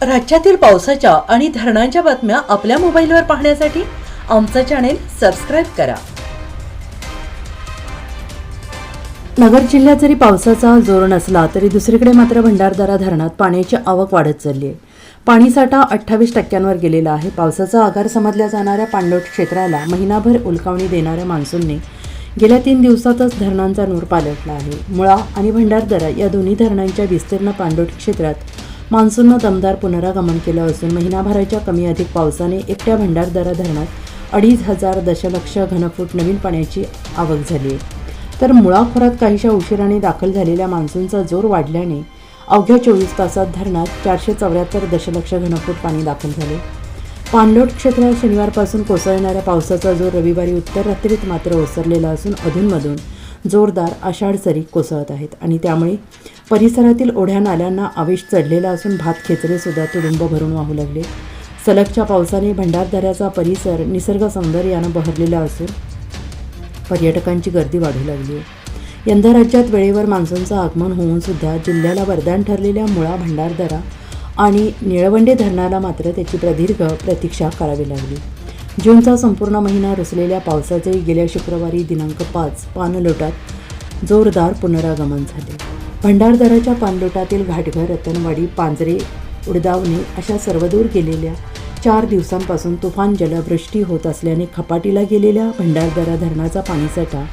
राज्यातील पावसाच्या आणि धरणांच्या बातम्या आपल्या मोबाईलवर पाहण्यासाठी आमचं चॅनेल सबस्क्राईब करा. नगर जिल्ह्यात जरी पावसाचा जोर नसला तरी दुसरीकडे मात्र भंडारदरा धरणात पाण्याची आवक वाढत चालली आहे. पाणीसाठा अठ्ठावीस टक्क्यांवर गेलेला आहे. पावसाचा आगार समजल्या जाणाऱ्या पाणलोट क्षेत्राला महिनाभर उलकावणी देणाऱ्या मान्सूनने गेल्या तीन दिवसातच धरणांचा नूर पालटला आहे. मुळा आणि भंडारदरा या दोन्ही धरणांच्या विस्तीर्ण पाणलोट क्षेत्रात मान्सूननं दमदार पुनरागमन केलं असून महिनाभराच्या कमी अधिक पावसाने एकट्या भंडारदरा धरणात अडीच हजार दशलक्ष घनफूट नवीन पाण्याची आवक झाली आहे. तर मुळा खोऱ्यात काहीशा उशिराने दाखल झालेल्या मान्सूनचा जोर वाढल्याने अवघ्या चोवीस तासात धरणात चारशे चौऱ्याहत्तर दशलक्ष घनफूट पाणी दाखल झाले. पाणलोट क्षेत्रात शनिवारपासून कोसळणाऱ्या पावसाचा जोर रविवारी उत्तर रात्रीत मात्र ओसरलेला असून अधूनमधून जोरदार आषाढ सरी कोसळत आहेत आणि त्यामुळे परिसरातील ओढ्या नाल्यांना आवेश चढलेला असून भात खेचरेसुद्धा तुडुंब भरून वाहू लागले. सलगच्या पावसाने भंडारदऱ्याचा परिसर निसर्ग सौंदर्यानं बहरलेला असून पर्यटकांची गर्दी वाढू लागली आहे. यंदा राज्यात वेळेवर मान्सूनचं आगमन होऊन सुद्धा जिल्ह्याला वरदान ठरलेल्या मुळा भंडारदरा आणि निळवंडे धरणाला मात्र त्याची प्रदीर्घ प्रतीक्षा करावी लागली. जूनचा संपूर्ण महिना रुसलेल्या पावसाचे गेल्या शुक्रवारी दिनांक पाच पानलोटात जोरदार पुनरागमन झाले. भंडारदराच्या पानलोटातील घाटघर रतनवाडी पांजरे उडदावणे अशा सर्वदूर गेलेल्या चार दिवसांपासून तुफान जलवृष्टी होत असल्याने खपाटीला गेलेल्या भंडारदरा धरणाचा पाणीसाठा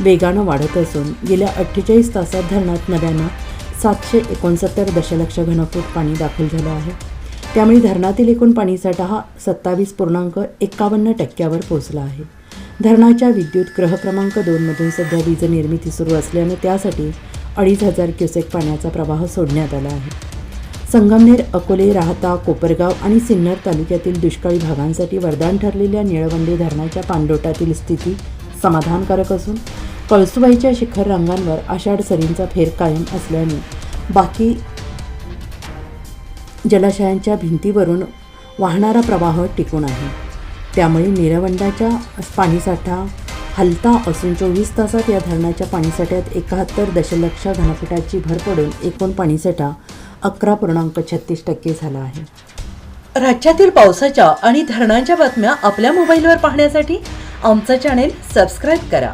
वेगानं वाढत असून गेल्या अठ्ठेचाळीस तासात धरणात नव्यानं सातशे एकोणसत्तर दशलक्ष घनफूट पाणी दाखल झालं आहे. त्यामुळे धरणातील एकूण पाणीसाठा हा सत्तावीस पूर्णांक एकावन्न टक्क्यावर पोहोचला आहे. धरणाच्या विद्युत ग्रह क्रमांक दोनमधून सध्या वीज निर्मिती सुरू असल्यानं त्यासाठी अडीच हजार क्युसेक पाण्याचा प्रवाह सोडण्यात आला आहे. संगमनेर अकोले राहता कोपरगाव आणि सिन्नर तालुक्यातील दुष्काळी भागांसाठी वरदान ठरलेल्या निळवंडी धरणाच्या पाणलोटातील स्थिती समाधानकारक असून कळसुबाईच्या शिखर रांगांवर आषाढ सरींचा फेर कायम असल्याने बाकी जलाशयांच्या भिंतीवरून वाहणारा प्रवाह टिकून आहे. त्यामुळे निळवंडाच्या पाणीसाठा हलता असून चोवीस तासात या धरणाच्या पाणीसाठ्यात एकाहत्तर दशलक्ष घनफुटाची भर पडून एकूण पाणीसाठा अकरा पूर्णांक छत्तीस टक्के झाला आहे. राज्यातील पावसाच्या आणि धरणांच्या बातम्या आपल्या मोबाईलवर पाहण्यासाठी आमचं चॅनेल सबस्क्राईब करा.